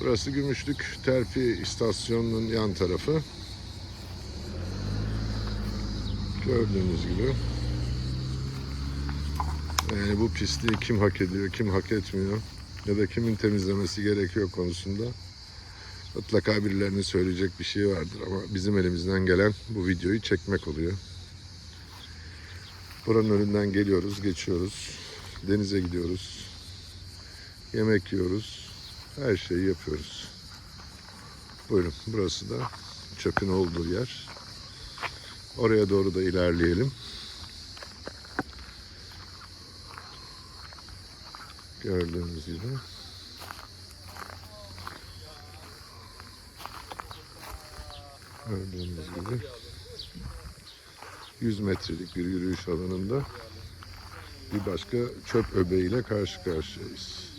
Burası Gümüşlük Terfi istasyonunun yan tarafı. Gördüğünüz gibi. Yani bu pisliği kim hak ediyor, kim hak etmiyor ya da kimin temizlemesi gerekiyor konusunda mutlaka birilerinin söyleyecek bir şey vardır ama bizim elimizden gelen bu videoyu çekmek oluyor. Buranın önünden geliyoruz, geçiyoruz. Denize gidiyoruz. Yemek yiyoruz. Her şeyi yapıyoruz. Buyurun burası da çöpün olduğu yer. Oraya doğru da ilerleyelim. Gördüğünüz gibi. Gördüğünüz gibi 100 metrelik bir yürüyüş alanında bir başka çöp öbeğiyle karşı karşıyayız.